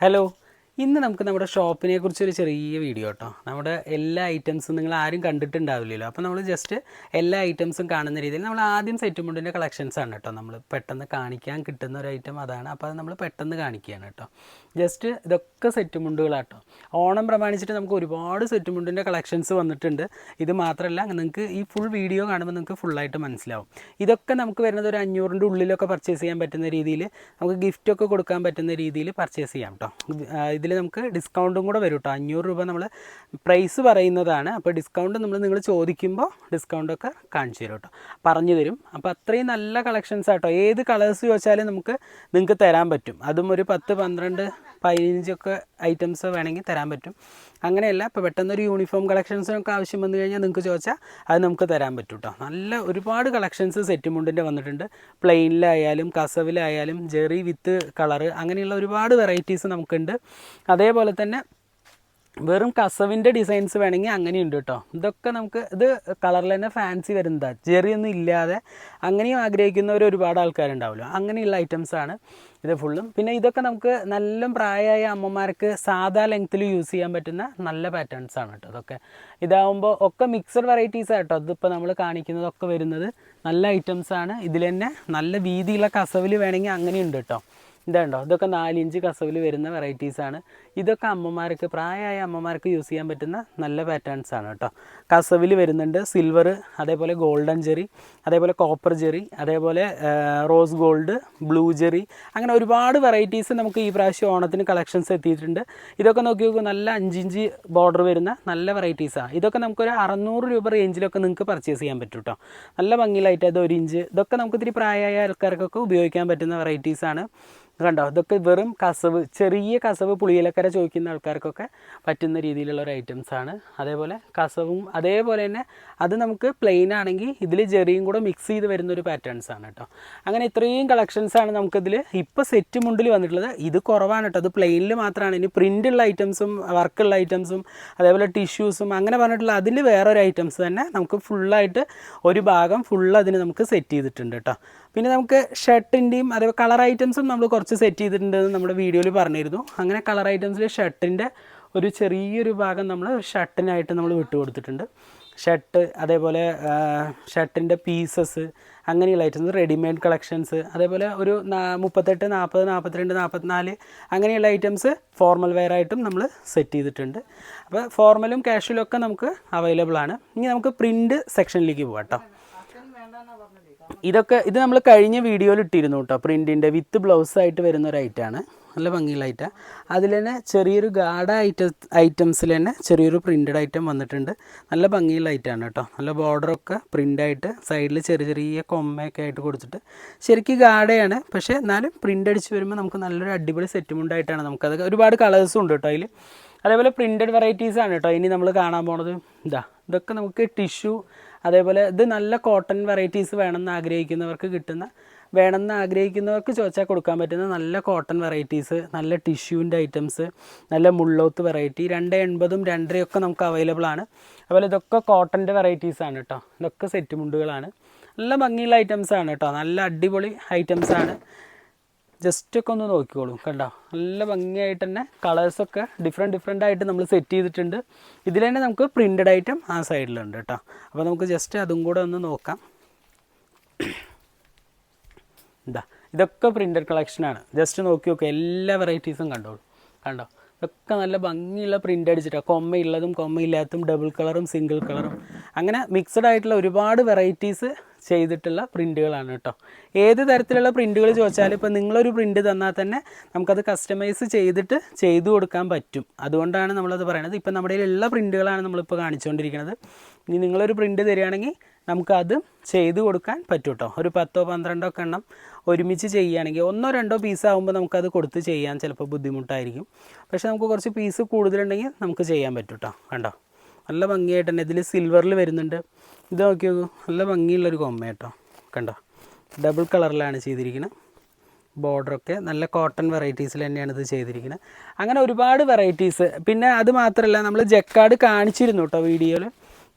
Hello. ഇന്ന് നമുക്ക് നമ്മുടെ ഷോപ്പിനെ കുറിച്ചൊരു ചെറിയ വീഡിയോ കേട്ടോ നമ്മുടെ എല്ലാ ഐറ്റംസും നിങ്ങൾ ആരും കണ്ടിട്ടുണ്ടാവില്ലല്ലോ. അപ്പോൾ നമ്മൾ ജസ്റ്റ് എല്ലാ ഐറ്റംസും കാണുന്ന രീതിയിൽ നമ്മൾ ആദ്യം സെറ്റ് മുണ്ടിന്റെ കളക്ഷൻസ് ആണ് കേട്ടോ നമ്മൾ പെട്ടെന്ന് കാണിക്കാൻ കിട്ടുന്ന ഒരു ഐറ്റം അതാണ്. അപ്പോൾ അത് നമ്മൾ പെട്ടെന്ന് കാണിക്കുകയാണ് കേട്ടോ ജസ്റ്റ് ഇതൊക്കെ സെറ്റ് മുണ്ടുകളാട്ടോ ഓണം പ്രമാണിച്ചിട്ട് നമുക്ക് ഒരുപാട് സെറ്റ് മുണ്ടിന്റെ കളക്ഷൻസ് വന്നിട്ടുണ്ട്. ഇത് മാത്രമല്ല നിങ്ങൾക്ക് ഈ ഫുൾ വീഡിയോ കാണുമ്പോൾ നിങ്ങൾക്ക് ഫുള്ളായിട്ട് മനസ്സിലാവും. ഇതൊക്കെ നമുക്ക് വരുന്നത് ഒരു അഞ്ഞൂറിന്റെ ഉള്ളിലൊക്കെ പർച്ചേസ് ചെയ്യാൻ പറ്റുന്ന രീതിയിൽ നമുക്ക് ഗിഫ്റ്റൊക്കെ കൊടുക്കാൻ പറ്റുന്ന രീതിയിൽ പർച്ചേസ് ചെയ്യാം കേട്ടോ ഇതിൽ നമുക്ക് ഡിസ്കൗണ്ടും കൂടെ വരും കേട്ടോ അഞ്ഞൂറ് രൂപ നമ്മൾ പ്രൈസ് പറയുന്നതാണ്. അപ്പോൾ ഡിസ്കൗണ്ട് നമ്മൾ നിങ്ങൾ ചോദിക്കുമ്പോൾ ഡിസ്കൗണ്ടൊക്കെ കാണിച്ചു തരും കേട്ടോ. പറഞ്ഞു തരും. അപ്പോൾ അത്രയും നല്ല കളക്ഷൻസ് ആട്ടോ. ഏത് കളേഴ്സ് ചോദിച്ചാലും നമുക്ക് നിങ്ങൾക്ക് തരാൻ പറ്റും. അതും ഒരു പത്ത് പന്ത്രണ്ട് പതിനഞ്ചൊക്കെ ഐറ്റംസ് വേണമെങ്കിൽ തരാൻ പറ്റും. അങ്ങനെയല്ല ഇപ്പോൾ പെട്ടെന്നൊരു യൂണിഫോം കളക്ഷൻസിനൊക്കെ ആവശ്യം വന്നു കഴിഞ്ഞാൽ നിങ്ങൾക്ക് ചോദിച്ചാൽ അത് നമുക്ക് തരാൻ പറ്റും കേട്ടോ നല്ല ഒരുപാട് കളക്ഷൻസ് സെറ്റ് മുണ്ടിന്റെ വന്നിട്ടുണ്ട്. പ്ലെയിനിലായാലും കസവിലായാലും ജെറി വിത്ത് കളറ് അങ്ങനെയുള്ള ഒരുപാട് വെറൈറ്റീസ് നമുക്കുണ്ട്. അതേപോലെ തന്നെ വെറും കസവിന്റെ ഡിസൈൻസ് വേണമെങ്കിൽ അങ്ങനെയുണ്ട് കേട്ടോ. ഇതൊക്കെ നമുക്ക് ഇത് കളറിൽ തന്നെ ഫാൻസി വരുന്നതാണ് ചെറിയൊന്നും ഇല്ലാതെ അങ്ങനെയും ആഗ്രഹിക്കുന്നവർ ഒരുപാട് ആൾക്കാരുണ്ടാവുമല്ലോ. അങ്ങനെയുള്ള ഐറ്റംസ് ആണ് ഇത് ഫുള്ളും പിന്നെ ഇതൊക്കെ നമുക്ക് നല്ല പ്രായമായ അമ്മമാർക്ക് സാധാ ലെങ്ത്തിൽ യൂസ് ചെയ്യാൻ പറ്റുന്ന നല്ല പാറ്റേൺസ് ആണ് കേട്ടോ ഇതൊക്കെ. ഇതാവുമ്പോൾ ഒക്കെ മിക്സഡ് വെറൈറ്റീസ് ആട്ടോ ഇതിപ്പോൾ നമ്മൾ കാണിക്കുന്നതൊക്കെ വരുന്നത് നല്ല ഐറ്റംസ് ആണ്. ഇതിൽ തന്നെ നല്ല വീതിയുള്ള കസവിൽ വേണമെങ്കിൽ അങ്ങനെയുണ്ട് കേട്ടോ. ഇതുണ്ടോ ഇതൊക്കെ നാലിഞ്ച് കസവിൽ വരുന്ന വെറൈറ്റീസാണ് ഇതൊക്കെ അമ്മമാർക്ക് പ്രായമായ അമ്മമാർക്ക് യൂസ് ചെയ്യാൻ പറ്റുന്ന നല്ല പാറ്റേൺസ് ആണ് കേട്ടോ കസവിൽ വരുന്നുണ്ട് സിൽവർ അതേപോലെ ഗോൾഡൻ ജെറി അതേപോലെ കോപ്പർ ജെറി അതേപോലെ റോസ് ഗോൾഡ് ബ്ലൂ ജെറി അങ്ങനെ ഒരുപാട് വെറൈറ്റീസ് നമുക്ക് ഈ പ്രാവശ്യം ഓണത്തിന് കളക്ഷൻസ് എത്തിയിട്ടുണ്ട്. ഇതൊക്കെ നോക്കി നോക്കൂ നല്ല അഞ്ചിഞ്ച് ബോർഡർ വരുന്ന നല്ല വെറൈറ്റീസാണ് ഇതൊക്കെ നമുക്കൊരു അറുന്നൂറ് രൂപ റേഞ്ചിലൊക്കെ നിങ്ങൾക്ക് പർച്ചേസ് ചെയ്യാൻ പറ്റും കേട്ടോ നല്ല ഭംഗിയിലായിട്ട് അത് ഒരു ഇഞ്ച് ഇതൊക്കെ നമുക്ക് ഇത്തിരി പ്രായമായ ആൾക്കാർക്കൊക്കെ ഉപയോഗിക്കാൻ പറ്റുന്ന വെറൈറ്റീസാണ് കണ്ടോ? ഇതൊക്കെ വെറും കസവ് ചെറിയ കസവ് പുളിയിലക്കര ചോദിക്കുന്ന ആൾക്കാർക്കൊക്കെ പറ്റുന്ന രീതിയിലുള്ള ഒരു ഐറ്റംസ് ആണ്. അതേപോലെ കസവും അതേപോലെ തന്നെ അത് നമുക്ക് പ്ലെയിൻ ആണെങ്കിൽ ഇതിൽ ജെറിയും കൂടെ മിക്സ് ചെയ്ത് വരുന്ന ഒരു പാറ്റേൺസ് ആണ് കേട്ടോ അങ്ങനെ ഇത്രയും കളക്ഷൻസ് ആണ് നമുക്കിതിൽ ഇപ്പോൾ സെറ്റ് മുണ്ടിൽ വന്നിട്ടുള്ളത്. ഇത് കുറവാണ് കേട്ടോ അത് പ്ലെയിനിൽ മാത്രമാണ് ഇനി പ്രിന്റുള്ള ഐറ്റംസും വർക്കുള്ള ഐറ്റംസും അതേപോലെ ടിഷ്യൂസും അങ്ങനെ പറഞ്ഞിട്ടുള്ള അതിൽ വേറൊരു ഐറ്റംസ് തന്നെ നമുക്ക് ഫുള്ളായിട്ട് ഒരു ഭാഗം ഫുൾ അതിന് നമുക്ക് സെറ്റ് ചെയ്തിട്ടുണ്ട് കേട്ടോ പിന്നെ നമുക്ക് ഷർട്ടിന്റെയും അതേപോലെ കളർ ഐറ്റംസും നമ്മൾ കുറച്ച് സെറ്റ് ചെയ്തിട്ടുണ്ടെന്ന് നമ്മുടെ വീഡിയോയിൽ പറഞ്ഞിരുന്നു. അങ്ങനെ കളർ ഐറ്റംസിൽ ഷർട്ടിന്റെ ഒരു ചെറിയൊരു ഭാഗം നമ്മൾ ഷർട്ടിനായിട്ട് നമ്മൾ വിട്ടു കൊടുത്തിട്ടുണ്ട്. ഷർട്ട് അതേപോലെ ഷർട്ടിന്റെ പീസസ് അങ്ങനെയുള്ള ഐറ്റംസ് റെഡിമെയ്ഡ് കളക്ഷൻസ് അതേപോലെ ഒരു മുപ്പത്തെട്ട് നാൽപ്പത് നാൽപ്പത്തിരണ്ട് നാൽപ്പത്തിനാല് അങ്ങനെയുള്ള ഐറ്റംസ് ഫോർമൽ വെയർ ആയിട്ടും നമ്മൾ സെറ്റ് ചെയ്തിട്ടുണ്ട്. അപ്പോൾ ഫോർമലും കാഷ്വലും ഒക്കെ നമുക്ക് അവൈലബിൾ ആണ്. ഇനി നമുക്ക് പ്രിന്റ് സെക്ഷനിലേക്ക് പോകാം കേട്ടോ. ഇതൊക്കെ ഇത് നമ്മൾ കഴിഞ്ഞ വീഡിയോയിൽ ഇട്ടിരുന്നു കേട്ടോ. പ്രിന്റിന്റെ വിത്ത് ബ്ലൗസ് ആയിട്ട് വരുന്ന ഒരു ഐറ്റമാണ് നല്ല ഭംഗിയുള്ള ഐറ്റം അതിൽ തന്നെ ചെറിയൊരു ഗാർഡ ഐറ്റം ഐറ്റംസിൽ തന്നെ ചെറിയൊരു പ്രിന്റഡ് ഐറ്റം വന്നിട്ടുണ്ട്. നല്ല ഭംഗിയുള്ള ഐറ്റമാണ് കേട്ടോ. നല്ല ബോർഡറൊക്കെ പ്രിന്റായിട്ട് സൈഡിൽ ചെറിയ ചെറിയ കൊമ്മയൊക്കെ ആയിട്ട് കൊടുത്തിട്ട് ശരിക്കും ഗാഡയാണ് പക്ഷേ എന്നാലും പ്രിന്റ് അടിച്ച് വരുമ്പോൾ നമുക്ക് നല്ലൊരു അടിപൊളി സെറ്റുമുണ്ടായിട്ടാണ് നമുക്കത് ഒരുപാട് കളേഴ്സും ഉണ്ട് കേട്ടോ അതിൽ അതേപോലെ പ്രിന്റഡ് വെറൈറ്റീസാണ് കേട്ടോ. ഇനി നമ്മൾ കാണാൻ പോണത്. ഇതാ ഇതൊക്കെ നമുക്ക് ടിഷ്യൂ അതേപോലെ ഇത് നല്ല കോട്ടൺ വെറൈറ്റീസ് വേണമെന്ന് ആഗ്രഹിക്കുന്നവർക്ക് കിട്ടുന്ന വേണമെന്ന് ആഗ്രഹിക്കുന്നവർക്ക് ചോദിച്ചാൽ കൊടുക്കാൻ പറ്റുന്ന നല്ല കോട്ടൺ വെറൈറ്റീസ് നല്ല ടിഷ്യൂവിന്റെ ഐറ്റംസ് നല്ല മുള്ളോത്ത് വെറൈറ്റി രണ്ട് എൺപതും രണ്ടരയൊക്കെ നമുക്ക് അവൈലബിൾ ആണ്. അതുപോലെ ഇതൊക്കെ കോട്ടന്റെ വെറൈറ്റീസ് ആണ് കേട്ടോ ഇതൊക്കെ സെറ്റ് മുണ്ടുകളാണ്. നല്ല ഭംഗിയുള്ള ഐറ്റംസ് ആണ് കേട്ടോ നല്ല അടിപൊളി ഐറ്റംസ് ആണ്. ജസ്റ്റ് ഒക്കെ ഒന്ന് നോക്കിക്കോളൂ കണ്ടോ? നല്ല ഭംഗിയായിട്ട് തന്നെ കളേഴ്സൊക്കെ ഡിഫറെന്റ് ഡിഫറെന്റ് ആയിട്ട് നമ്മൾ സെറ്റ് ചെയ്തിട്ടുണ്ട്. ഇതിൽ തന്നെ നമുക്ക് പ്രിന്റഡ് ഐറ്റം ആ സൈഡിലുണ്ട് കേട്ടോ. അപ്പോൾ നമുക്ക് ജസ്റ്റ് അതും കൂടെ ഒന്ന് നോക്കാം. എന്താ ഇതൊക്കെ പ്രിന്റഡ് കളക്ഷനാണ് ജസ്റ്റ് നോക്കി നോക്കുക എല്ലാ വെറൈറ്റീസും കണ്ടോളൂ. കണ്ടോ? ഇതൊക്കെ നല്ല ഭംഗിയുള്ള പ്രിന്റ് അടിച്ചിട്ടാണ് കൊമ്മയുള്ളതും കൊമ്മയില്ലാത്തതും ഡബിൾ കളറും സിംഗിൾ കളറും അങ്ങനെ മിക്സഡ് ആയിട്ടുള്ള ഒരുപാട് വെറൈറ്റീസ് ചെയ്തിട്ടുള്ള പ്രിന്റുകളാണ് കേട്ടോ. ഏത് തരത്തിലുള്ള പ്രിന്റുകൾ ചോദിച്ചാലും ഇപ്പോൾ നിങ്ങളൊരു പ്രിന്റ് തന്നാൽ തന്നെ നമുക്കത് കസ്റ്റമൈസ് ചെയ്തിട്ട് ചെയ്തു കൊടുക്കാൻ പറ്റും. അതുകൊണ്ടാണ് നമ്മളത് പറയുന്നത് ഇപ്പം നമ്മുടെ കയ്യിലുള്ള പ്രിന്റുകളാണ് നമ്മളിപ്പോൾ കാണിച്ചുകൊണ്ടിരിക്കുന്നത് ഇനി നിങ്ങളൊരു പ്രിന്റ് തരികയാണെങ്കിൽ നമുക്കത് ചെയ്തു കൊടുക്കാൻ പറ്റും കേട്ടോ ഒരു പത്തോ പന്ത്രണ്ടോ ഒക്കെ എണ്ണം ഒരുമിച്ച് ചെയ്യുകയാണെങ്കിൽ ഒന്നോ രണ്ടോ പീസ് ആകുമ്പോൾ നമുക്കത് കൊടുത്ത് ചെയ്യാൻ ചിലപ്പോൾ ബുദ്ധിമുട്ടായിരിക്കും. പക്ഷേ നമുക്ക് കുറച്ച് പീസ് കൂടുതലുണ്ടെങ്കിൽ നമുക്ക് ചെയ്യാൻ പറ്റും കേട്ടോ കണ്ടോ? നല്ല ഭംഗിയായിട്ട് തന്നെ. ഇതിൽ സിൽവറിൽ വരുന്നുണ്ട്. ഇത് നോക്കി നോക്കൂ നല്ല ഭംഗിയുള്ളൊരു കൊമ്മ കേട്ടോ. കണ്ടോ? ഡബിൾ കളറിലാണ് ചെയ്തിരിക്കുന്നത് ബോർഡറൊക്കെ നല്ല കോട്ടൺ വെറൈറ്റീസിൽ തന്നെയാണ് ഇത് ചെയ്തിരിക്കുന്നത് അങ്ങനെ ഒരുപാട് വെറൈറ്റീസ് പിന്നെ അത് മാത്രമല്ല നമ്മൾ ജക്കാർഡ് കാണിച്ചിരുന്നു കേട്ടോ വീഡിയോയിൽ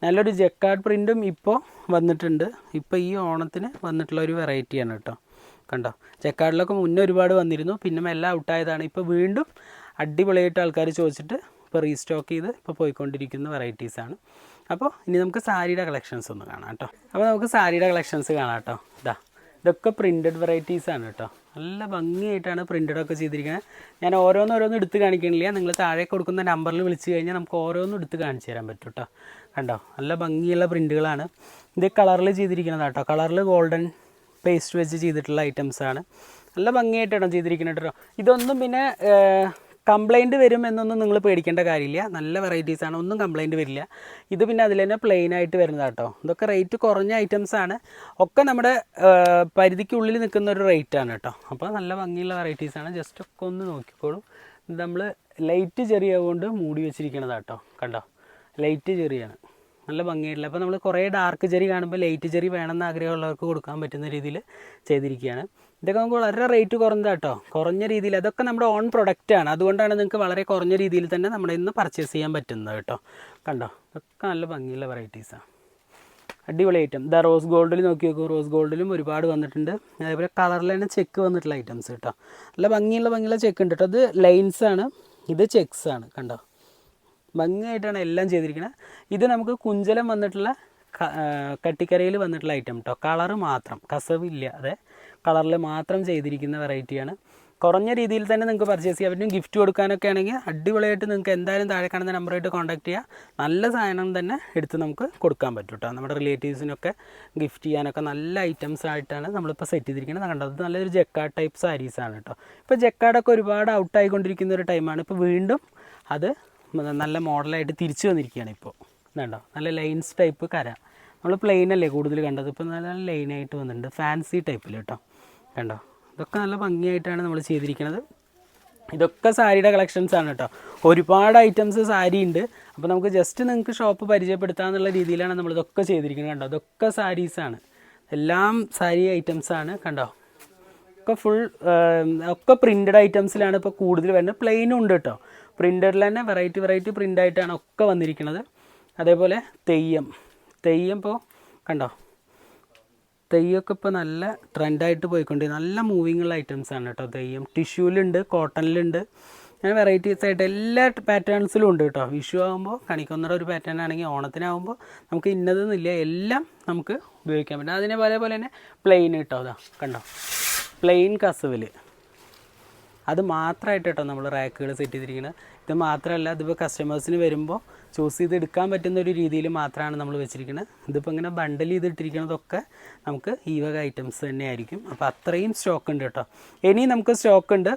നല്ലൊരു ജക്കാർഡ് പ്രിന്റും ഇപ്പോൾ വന്നിട്ടുണ്ട്. ഇപ്പോൾ ഈ ഓണത്തിന് വന്നിട്ടുള്ള ഒരു വെറൈറ്റിയാണ് കേട്ടോ. കണ്ടോ? ജക്കാർഡിലൊക്കെ മുന്നേ ഒരുപാട് വന്നിരുന്നു. പിന്നെ മെല്ലെ ഔട്ടായതാണ് ഇപ്പോൾ വീണ്ടും അടിപൊളിയായിട്ട് ആൾക്കാർ ചോദിച്ചിട്ട് ഇപ്പോൾ റീസ്റ്റോക്ക് ചെയ്ത് ഇപ്പോൾ പോയിക്കൊണ്ടിരിക്കുന്ന വെറൈറ്റീസാണ് അപ്പോൾ ഇനി നമുക്ക് സാരിയുടെ കളക്ഷൻസ് ഒന്ന് കാണാം കേട്ടോ. അപ്പോൾ നമുക്ക് സാരിയുടെ കളക്ഷൻസ് കാണാം കേട്ടോ. ഇതാ ഇതൊക്കെ പ്രിന്റഡ് വെറൈറ്റീസ് ആണ് കേട്ടോ. നല്ല ഭംഗിയായിട്ടാണ് പ്രിന്റഡ് ഒക്കെ ചെയ്തിരിക്കുന്നത്. ഞാൻ ഓരോന്നോരോന്ന് എടുത്ത് കാണിക്കണില്ല. നിങ്ങൾ താഴെ കൊടുക്കുന്ന നമ്പറിൽ വിളിച്ച് കഴിഞ്ഞാൽ നമുക്ക് ഓരോന്നും എടുത്ത് കാണിച്ചു തരാൻ പറ്റും കേട്ടോ. കണ്ടോ? നല്ല ഭംഗിയുള്ള പ്രിന്റുകളാണ് ഇത് കളറിൽ ചെയ്തിരിക്കുന്നത് കേട്ടോ. കളറിൽ ഗോൾഡൻ പേസ്റ്റ് വെച്ച് ചെയ്തിട്ടുള്ള ഐറ്റംസാണ് നല്ല ഭംഗിയായിട്ടാണ് ചെയ്തിരിക്കുന്നത് കേട്ടോ. ഇതൊന്നും പിന്നെ കംപ്ലൈന്റ് വരും എന്നൊന്നും നിങ്ങൾ പേടിക്കേണ്ട കാര്യമില്ല. നല്ല വെറൈറ്റീസ് ആണ്. ഒന്നും കംപ്ലൈന്റ് വരില്ല. ഇത് പിന്നെ അതിൽ തന്നെ പ്ലെയിൻ ആയിട്ട് വരുന്നത് കേട്ടോ ഇതൊക്കെ റേറ്റ് കുറഞ്ഞ ഐറ്റംസ് ആണ്. ഒക്കെ നമ്മുടെ പരിധിക്കുള്ളിൽ നിൽക്കുന്ന ഒരു റേറ്റ് ആണ് കേട്ടോ അപ്പോൾ നല്ല ഭംഗിയുള്ള വെറൈറ്റീസ് ആണ്. ജസ്റ്റ് ഒക്കെ ഒന്ന് നോക്കിക്കോളൂ. ഇത് നമ്മൾ ലൈറ്റ് ചെറിയ കൊണ്ട് മൂടി വെച്ചിരിക്കണത് കേട്ടോ കണ്ടോ? ലൈറ്റ് ചെറിയാണ്. നല്ല ഭംഗിയായിട്ടില്ല. അപ്പോൾ നമ്മൾ കുറേ ഡാർക്ക് ചെറി കാണുമ്പോൾ ലൈറ്റ് ചെറി വേണമെന്ന് ആഗ്രഹമുള്ളവർക്ക് കൊടുക്കാൻ പറ്റുന്ന രീതിയിൽ ചെയ്തിരിക്കുകയാണ്. ഇതൊക്കെ നമുക്ക് വളരെ റേറ്റ് കുറഞ്ഞതാണ് കേട്ടോ കുറഞ്ഞ രീതിയിൽ അതൊക്കെ നമ്മുടെ ഓൺ പ്രൊഡക്റ്റ് ആണ്. അതുകൊണ്ടാണ് നിങ്ങൾക്ക് വളരെ കുറഞ്ഞ രീതിയിൽ തന്നെ നമ്മുടെ ഇന്ന് പർച്ചേസ് ചെയ്യാൻ പറ്റുന്നത് കേട്ടോ കണ്ടോ? ഇതൊക്കെ നല്ല ഭംഗിയുള്ള വെറൈറ്റീസാണ് അടിപൊളി ഐറ്റം ദ റോസ് ഗോൾഡിൽ നോക്കി നോക്കൂ. റോസ് ഗോൾഡിലും ഒരുപാട് വന്നിട്ടുണ്ട്. അതേപോലെ കളറിൽ തന്നെ ചെക്ക് വന്നിട്ടുള്ള ഐറ്റംസ് കേട്ടോ നല്ല ഭംഗിയുള്ള ഭംഗിയുള്ള ചെക്ക് ഉണ്ട് കേട്ടോ അത് ലൈൻസ് ആണ്. ഇത് ചെക്സ് ആണ്. കണ്ടോ? ഭംഗിയായിട്ടാണ് എല്ലാം ചെയ്തിരിക്കുന്നത് ഇത് നമുക്ക് കുഞ്ചലം വന്നിട്ടുള്ള കട്ടിക്കരയിൽ വന്നിട്ടുള്ള ഐറ്റം കേട്ടോ കളറ് മാത്രം. കസവില്ല. അതെ. കളറിൽ മാത്രം ചെയ്തിരിക്കുന്ന വെറൈറ്റിയാണ്. കുറഞ്ഞ രീതിയിൽ തന്നെ നിങ്ങൾക്ക് പർച്ചേസ് ചെയ്യാൻ പറ്റും ഗിഫ്റ്റ് കൊടുക്കാനൊക്കെ ആണെങ്കിൽ അടിപൊളിയായിട്ട് നിങ്ങൾക്ക് എന്തായാലും താഴെ കാണുന്ന നമ്പറായിട്ട് കോൺടാക്ട് ചെയ്യുക നല്ല സാധനം തന്നെ എടുത്ത് നമുക്ക് കൊടുക്കാൻ പറ്റും കേട്ടോ നമ്മുടെ റിലേറ്റീവ്സിനൊക്കെ ഗിഫ്റ്റ് ചെയ്യാനൊക്കെ നല്ല ഐറ്റംസ് ആയിട്ടാണ് നമ്മളിപ്പോൾ സെറ്റ് ചെയ്തിരിക്കുന്നത്. കണ്ടത് നല്ലൊരു ജക്കാർഡ് ടൈപ്പ് സാരീസാണ് കേട്ടോ ഇപ്പോൾ ജക്കാർഡൊക്കെ ഒരുപാട് ഔട്ടായിക്കൊണ്ടിരിക്കുന്ന ഒരു ടൈമാണ് ഇപ്പോൾ വീണ്ടും അത് നല്ല മോഡലായിട്ട് തിരിച്ചു വന്നിരിക്കുകയാണ് ഇപ്പോൾ ഇതുണ്ടോ നല്ല ലൈൻസ് ടൈപ്പ് കര. നമ്മൾ പ്ലെയിൻ അല്ലേ കൂടുതൽ കണ്ടത്? ഇപ്പോൾ നല്ല ലൈനായിട്ട് വന്നിട്ടുണ്ട്. ഫാൻസി ടൈപ്പിൽ കേട്ടോ കണ്ടോ? ഇതൊക്കെ നല്ല ഭംഗിയായിട്ടാണ് നമ്മൾ ചെയ്തിരിക്കുന്നത് ഇതൊക്കെ സാരിയുടെ കളക്ഷൻസ് ആണ് കേട്ടോ. ഒരുപാട് ഐറ്റംസ് സാരി ഉണ്ട്. അപ്പോൾ നമുക്ക് ജസ്റ്റ് നിങ്ങൾക്ക് ഷോപ്പ് പരിചയപ്പെടുത്താമെന്നുള്ള രീതിയിലാണ് നമ്മൾ ഇതൊക്കെ ചെയ്തിരിക്കുന്നത് കണ്ടോ? ഇതൊക്കെ സാരീസാണ് എല്ലാം സാരി ഐറ്റംസ് ആണ് കണ്ടോ? ഒക്കെ ഫുൾ ഒക്കെ പ്രിന്റഡ് ഐറ്റംസിലാണ് ഇപ്പോൾ കൂടുതൽ വരുന്നത്. പ്ലെയിനും ഉണ്ട് കേട്ടോ. പ്രിന്റഡിൽ തന്നെ വെറൈറ്റി വെറൈറ്റി പ്രിന്റ് ആയിട്ടാണ് ഒക്കെ വന്നിരിക്കുന്നത് അതേപോലെ തെയ്യം. തെയ്യം ഇപ്പോൾ കണ്ടോ? തെയ്യമൊക്കെ ഇപ്പോൾ നല്ല ട്രെൻഡായിട്ട് പോയിക്കൊണ്ട് നല്ല മൂവിങ് ഉള്ള ഐറ്റംസ് ആണ് കേട്ടോ തെയ്യം ടിഷ്യൂലുണ്ട് കോട്ടണിലുണ്ട്. അങ്ങനെ വെറൈറ്റീസ് ആയിട്ട് എല്ലാ പാറ്റേൺസിലും ഉണ്ട് കേട്ടോ. വിഷു ആകുമ്പോൾ കണിക്കൊന്നറ ഒരു പാറ്റേൺ ആണെങ്കിൽ ഓണത്തിനാകുമ്പോൾ നമുക്ക് ഇന്നതെന്നില്ല എല്ലാം നമുക്ക് ഉപയോഗിക്കാൻ പറ്റും. അതിനെ പോലെ പോലെ തന്നെ പ്ലെയിൻ കേട്ടോ അതാ കണ്ടോ? പ്ലെയിൻ കസവിൽ അത് മാത്രമായിട്ട് കേട്ടോ നമ്മൾ റാക്കുകൾ സെറ്റ് ചെയ്തിരിക്കുന്നത് ഇത് മാത്രമല്ല ഇതിപ്പോൾ കസ്റ്റമേഴ്സിന് വരുമ്പോൾ ചൂസ് ചെയ്ത് എടുക്കാൻ പറ്റുന്ന ഒരു രീതിയിൽ മാത്രമാണ് നമ്മൾ വെച്ചിരിക്കുന്നത് ഇതിപ്പോൾ ഇങ്ങനെ ബണ്ടിൽ ചെയ്തിട്ടിരിക്കുന്നതൊക്കെ നമുക്ക് ഈ വക ഐറ്റംസ് തന്നെയായിരിക്കും അപ്പോൾ അത്രയും സ്റ്റോക്ക് ഉണ്ട് കേട്ടോ. ഇനി നമുക്ക് സ്റ്റോക്ക് ഉണ്ട്.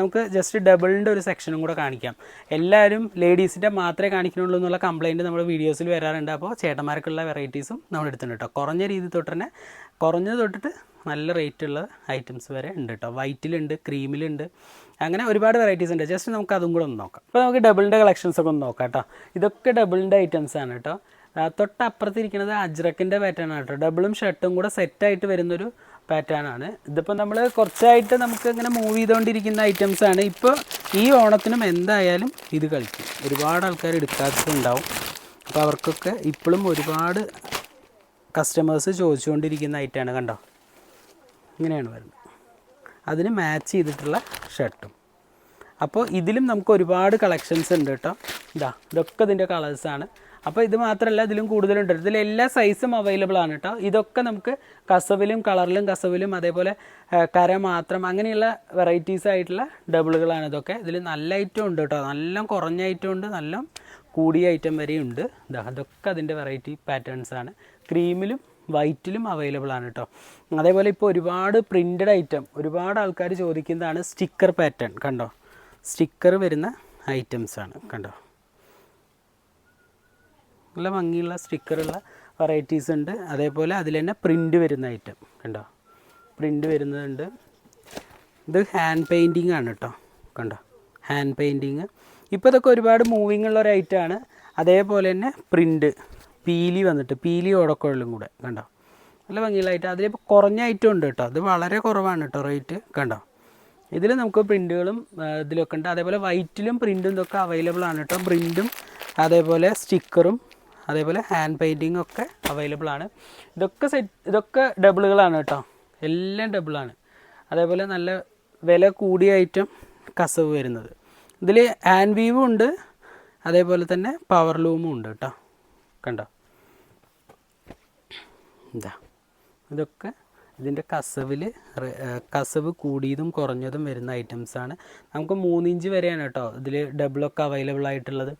നമുക്ക് ജസ്റ്റ് ഡബിളിന്റെ ഒരു സെക്ഷനും കൂടെ കാണിക്കാം. എല്ലാവരും ലേഡീസിന്റെ മാത്രമേ കാണിക്കുന്നുള്ളൂ എന്നുള്ള കംപ്ലയിന്റ് നമ്മുടെ വീഡിയോസിൽ വരാറുണ്ട്. അപ്പോൾ ചേട്ടന്മാർക്കുള്ള വെറൈറ്റീസും നമ്മൾ എടുത്തിട്ടുണ്ട് കേട്ടോ. കുറഞ്ഞ രീതി തൊട്ട് തന്നെ കുറഞ്ഞത് തൊട്ടിട്ട് നല്ല റേറ്റുള്ള ഐറ്റംസ് വരെ ഉണ്ട് കേട്ടോ. വൈറ്റിലുണ്ട് ക്രീമിലുണ്ട് അങ്ങനെ ഒരുപാട് വെറൈറ്റീസ് ഉണ്ട്. ജസ്റ്റ് നമുക്ക് അതും കൂടെ ഒന്ന് നോക്കാം. അപ്പോൾ നമുക്ക് ഡബിളിന്റെ കളക്ഷൻസ് ഒക്കെ ഒന്ന് നോക്കാം കേട്ടോ ഇതൊക്കെ ഡബിളിന്റെ ഐറ്റംസ് ആണ് കേട്ടോ തൊട്ടപ്പുറത്തിരിക്കുന്നത് അജ്രക്കിന്റെ പാറ്റേൺ ആണ് കേട്ടോ ഡബിളും ഷർട്ടും കൂടെ സെറ്റായിട്ട് വരുന്നൊരു പാറ്റേൺ ആണ്. ഇതിപ്പോൾ നമ്മൾ കുറച്ചായിട്ട് നമുക്ക് ഇങ്ങനെ മൂവ് ചെയ്തുകൊണ്ടിരിക്കുന്ന ഐറ്റംസ് ആണ്. ഇപ്പോൾ ഈ ഓണത്തിനും എന്തായാലും ഇത് കളിക്കും. ഒരുപാട് ആൾക്കാർ എടുക്കാത്തതുണ്ടാവും. അപ്പോൾ അവർക്കൊക്കെ ഇപ്പോഴും ഒരുപാട് കസ്റ്റമേഴ്സ് ചോദിച്ചുകൊണ്ടിരിക്കുന്ന ഐറ്റമാണ് കണ്ടോ? ഇങ്ങനെയാണ് വരുന്നത്. അതിന് മാച്ച് ചെയ്തിട്ടുള്ള ഷർട്ടും അപ്പോൾ ഇതിലും നമുക്ക് ഒരുപാട് കളക്ഷൻസ് ഉണ്ട് കേട്ടോ. ഇതാ ഇതൊക്കെ ഇതിന്റെ കളേഴ്സാണ് അപ്പോൾ ഇത് മാത്രമല്ല ഇതിലും കൂടുതലുണ്ട്. ഇതിൽ എല്ലാ സൈസും അവൈലബിൾ ആണ് കേട്ടോ. ഇതൊക്കെ നമുക്ക് കസവിലും കളറിലും കസവിലും അതേപോലെ കര മാത്രം അങ്ങനെയുള്ള വെറൈറ്റീസ് ആയിട്ടുള്ള ഡബിളുകളാണ് ഇതൊക്കെ. ഇതിൽ നല്ല ഐറ്റം ഉണ്ട് കേട്ടോ. നല്ല കുറഞ്ഞ ഐറ്റം ഉണ്ട് നല്ല കൂടിയ ഐറ്റം വരെയുണ്ട് ഇതാ അതൊക്കെ അതിന്റെ വെറൈറ്റി പാറ്റേൺസ് ആണ്. ക്രീമിലും വൈറ്റിലും അവൈലബിൾ ആണ് കേട്ടോ അതേപോലെ ഇപ്പോൾ ഒരുപാട് പ്രിന്റഡ് ഐറ്റം ഒരുപാട് ആൾക്കാർ ചോദിക്കുന്നതാണ് സ്റ്റിക്കർ പാറ്റേൺ കണ്ടോ? സ്റ്റിക്കർ വരുന്ന ഐറ്റംസ് ആണ് കണ്ടോ? നല്ല ഭംഗിയുള്ള സ്റ്റിക്കറുള്ള വെറൈറ്റീസ് ഉണ്ട്. അതേപോലെ അതിൽ തന്നെ പ്രിന്റ് വരുന്ന ഐറ്റം കണ്ടോ? പ്രിന്റ് വരുന്നതുണ്ട്. ഇത് ഹാൻഡ് പെയിന്റിങ് ആണ് കേട്ടോ കണ്ടോ? ഹാൻഡ് പെയിന്റിങ് ഇപ്പോൾ ഇതൊക്കെ ഒരുപാട് മൂവിങ് ഉള്ള ഒരു ഐറ്റമാണ് അതേപോലെ തന്നെ പ്രിന്റ് പീലി വന്നിട്ട് പീലി ഓടക്കുഴലും കൂടെ കണ്ടോ? നല്ല ഭംഗിയിലായിട്ട് അതിലിപ്പോൾ കുറഞ്ഞ ഐറ്റം ഉണ്ട് കേട്ടോ. അത് വളരെ കുറവാണ് കേട്ടോ റേറ്റ് കണ്ടോ? ഇതിൽ നമുക്ക് പ്രിന്റുകളും ഇതിലൊക്കെ ഉണ്ട്. അതേപോലെ വൈറ്റിലും പ്രിന്റും ഇതൊക്കെ അവൈലബിൾ ആണ് കേട്ടോ. പ്രിന്റും അതേപോലെ സ്റ്റിക്കറും അതേപോലെ ഹാൻഡ് പെയിന്റിങ്ങും ഒക്കെ അവൈലബിൾ ആണ്. ഇതൊക്കെ സെറ്റ് ഇതൊക്കെ ഡബിളുകളാണ് കേട്ടോ. എല്ലാം ഡബിളാണ് അതേപോലെ നല്ല വില കൂടിയ ഐറ്റം കസവ് വരുന്നത്. ഇതിൽ ഹാൻഡ് വീവും ഉണ്ട്. അതേപോലെ തന്നെ പവർ ലൂമും ഉണ്ട് കേട്ടോ. കണ്ടോ? ഇതാ. ഇതൊക്കെ ഇതിന്റെ കസവിൽ കസവ് കൂടിയതും കുറഞ്ഞതും വരുന്ന ഐറ്റംസാണ് നമുക്ക് മൂന്നിഞ്ച് വരെയാണ് കേട്ടോ ഇതിൽ ഡബിളൊക്കെ അവൈലബിൾ ആയിട്ടുള്ളത്.